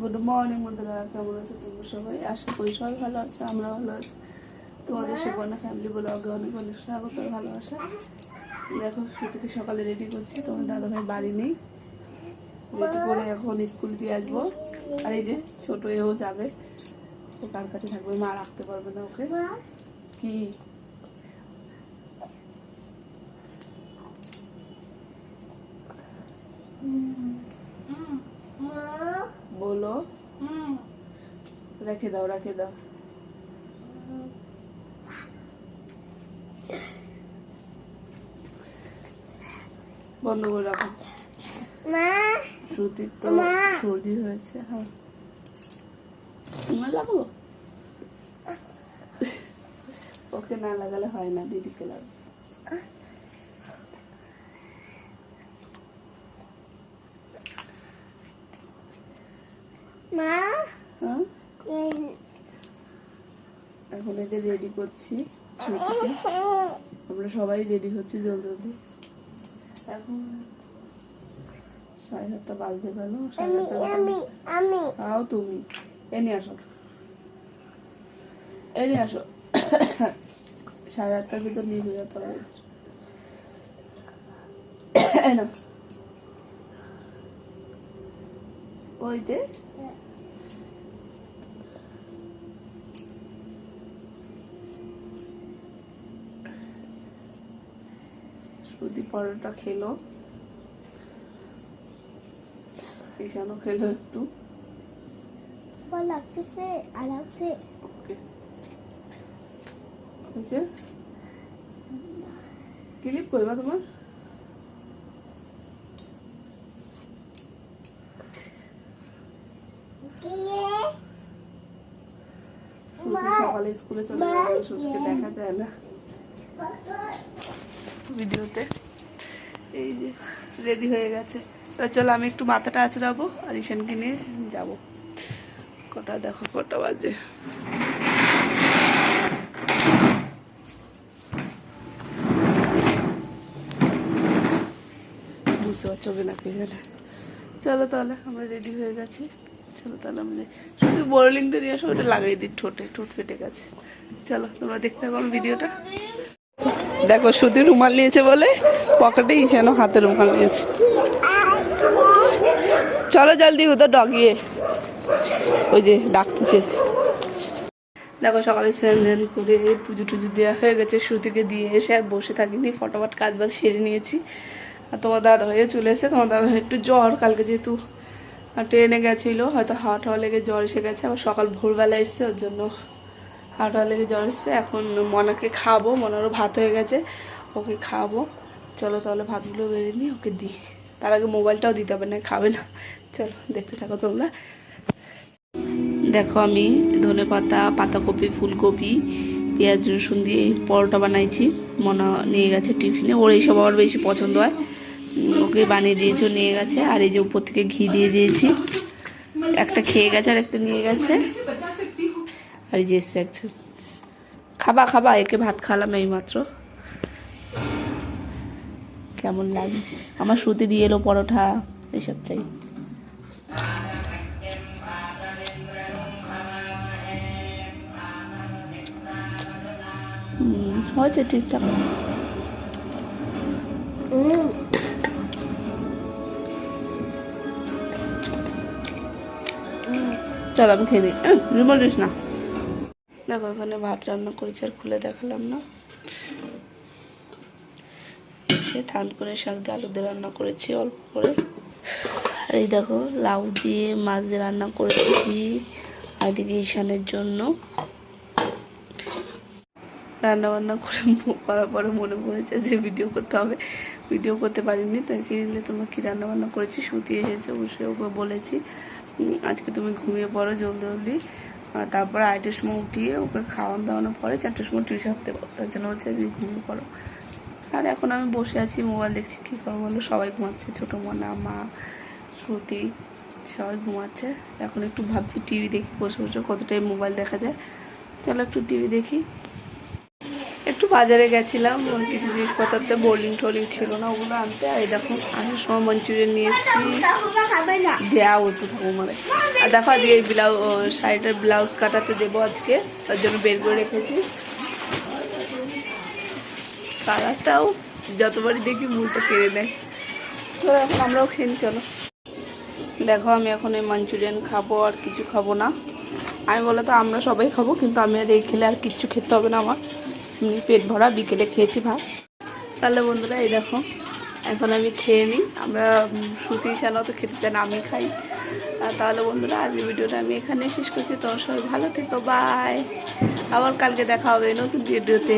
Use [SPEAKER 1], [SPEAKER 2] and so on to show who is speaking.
[SPEAKER 1] Good morning বন্ধুরা। কেমন আছো? তোমরা সবাই? আশা করি সবাই ভালো আছে আমরা ভালো আছি। তোমাদের সুবর্ণা ফ্যামিলি ব্লগে অনেক অনেক স্বাগত ভালোবাসা। দেখো থেকে সকালে রেডি করছি। তোমার দাদা ভাই বাড়ি নেই। রেডি করে এখন স্কুল দিয়ে আসব। আর এই যে, ছোট এও যাবে। ও কার কাছে থাকবে? মা রাখতে পারবে না ওকে। কি বলো রেখে দাও রেখে দাও। বন্ধ করে রাখো। শ্রুতির তো সর্দি হয়েছে হ্যাঁ। তোমার লাগল ওকে না লাগালে হয় না দিদিকে লাগবে। মা। হ্যাঁ? এখন এদের রেডি করছি। আমরা সবাই রেডি হচ্ছি জলদি জলদি। এখন সাড়ে সাতটা বাজতে গেল সাড়ে সাতটা খাও তুমি। এনে আসো। এনে আসো। সাড়ে আটটার ভিতর নিয়ে হয়ে যেতে হবে। নাও। শ্রুতি পরোটা খেলো। ঈশানও খেলো একটু।
[SPEAKER 2] লাগতেছে আরামসে।
[SPEAKER 1] ওকে। হয়েছে ক্লিপ করবা তোমার? সকালে স্কুলে চলে শ্রুতিকে দেখা যায় না। ভিডিওতে। এই যে রেডি হয়ে গেছে। এবার চলো আমি একটু মাথাটা আঁচড়াবো আর ঈশানকে নিয়ে যাব। কটা দেখো, কটা বাজে। বুঝতে পারছ না কে চলো তাহলে, আমরা রেডি হয়ে গেছি। চলো তাহলে আমরা। শুধু বোরলিংটা দিয়ে আসো, ওটা লাগাই দিই ঠোঁটে, ঠোঁট ফেটে গেছে। চলো, তোমরা দেখতে পাবো ভিডিওটা। দেখো শুধু রুমাল নিয়েছে বলে পকেটে ঈশানো হাতে রুমাল নিয়েছে। চলো জলদি উধর ডগিয়ে ওই যে ডাকতেছে। দেখো, সকালে স্নান ধান করে পুজো টুজো দেওয়া হয়ে গেছে। শ্রুতিকে দিয়ে এসে আর বসে থাকিনি, ফটোফট কাজ বাজ সেরে নিয়েছি। আর তোমার দাদা ভাইও চলে এসে তোমার দাদা একটু জ্বর, কালকে যেহেতু ট্রেনে গেছিল, হয়তো হাওয়া টাওয়া লেগে জ্বর এসে গেছে। আবার সকাল ভোরবেলা এসছে, ওর জন্য টাওয়া লেগে জ্বর এসছে। এখন মনাকে খাব। মনারও ভাত হয়ে গেছে। ওকে খাব। চলো তাহলে ভাতগুলো বেরিয়ে নিই, ওকে দিই। তার আগে মোবাইলটাও দিতে হবে, না খাবে না। চলো, দেখতে থাকো তোমরা। দেখো আমি ধনে পাতা, পাতাকপি, ফুলকপি, পেঁয়াজ, রসুন দিয়ে পরোটা বানাইছি। মনে নিয়ে গেছে টিফিনে। ওর এইসব আমার বেশি পছন্দ হয়। ওকে বানিয়ে দিয়েছে নিয়ে গেছে। আর এই যে উপর থেকে ঘি দিয়ে দিয়েছি। একটা খেয়ে গেছে আর একটা নিয়ে গেছে। আর যে এসছে একজন। খাবা খাবা, একে ভাত খালাম এই মাত্র কেমন লাগে? আমার সুতি দিয়ে এলো পরোটা এইসব চাই। হয়েছে ঠিকঠাক। চল, আমি খেয়ে নিই দিস না। দেখো, এখানে ভাত রান্না করেছি আর খুলে দেখালাম না। সে থান করে শাক দিয়ে আলু দিয়ে রান্না করেছি অল্প করে। আর এই দেখো, লাউ দিয়ে মাছ দিয়ে রান্না করেছি আর এদিকে ঈশানের জন্য। রান্না বান্না করে করার পরে মনে পড়েছে যে ভিডিও করতে হবে। ভিডিও করতে পারিনি, তাই কিনলে তোমরা কী রান্না বান্না করেছি শুতে এসেছে অবশ্যই ওকে বলেছি আজকে তুমি ঘুমিয়ে পড়ো জলদি জলদি। তারপরে আড়াইটার সময় উঠিয়ে ওকে খাওয়ানো দাওয়ানোর পরে চারটের সময় টিউশন হাঁটতে তার জন্য হচ্ছে যে ঘুমিয়ে পড়ো। আর এখন আমি বসে আছি মোবাইল দেখছি, কী করব বলো? সবাই ঘুমাচ্ছে, ছোটো মনা, মা, শ্রুতি, সবাই ঘুমাচ্ছে। এখন একটু ভাবছি টিভি দেখি, বসে বসে কতটাই মোবাইল দেখা যায়। চলো একটু টিভি দেখি। একটু বাজারে গেছিলাম, কিছু জিনিসপত্রতে বোলিং টোলিং ছিল না, ওগুলো আনতে। আর দেখো, আসার সময় মঞ্চুরিয়ান নিয়ে এসেছি। দেয়া হতো ঠাকুমারে। আর দেখো, আজকে এই ব্লাউজ শাড়িটার ব্লাউজ কাটাতে দেবো আজকে, তার জন্য বের করে রেখেছি। কালারটাও যতবারই দেখি মুখটা কেড়ে নেয়। তো এখন আমরাও খেয়ে চলো। দেখো, আমি এখন এই মাঞ্চুরিয়ান খাব, আর কিছু খাব না। আমি বলে তো আমরা সবাই খাব, কিন্তু আমি আর এই খেলে আর কিচ্ছু খেতে হবে না আমার। পেট ভরা বিকেলে খেয়েছি ভাত? তাহলে বন্ধুরা, এই দেখো, এখন আমি খেয়ে নিই। আমরা সুতি সানাও তো খেতে চান আমি খাই। তাহলে বন্ধুরা আজকে ভিডিওটা আমি এখানে শেষ করছি। তোমার সবাই ভালো থেকো বাই আবার কালকে দেখা হবে নতুন ভিডিওতে।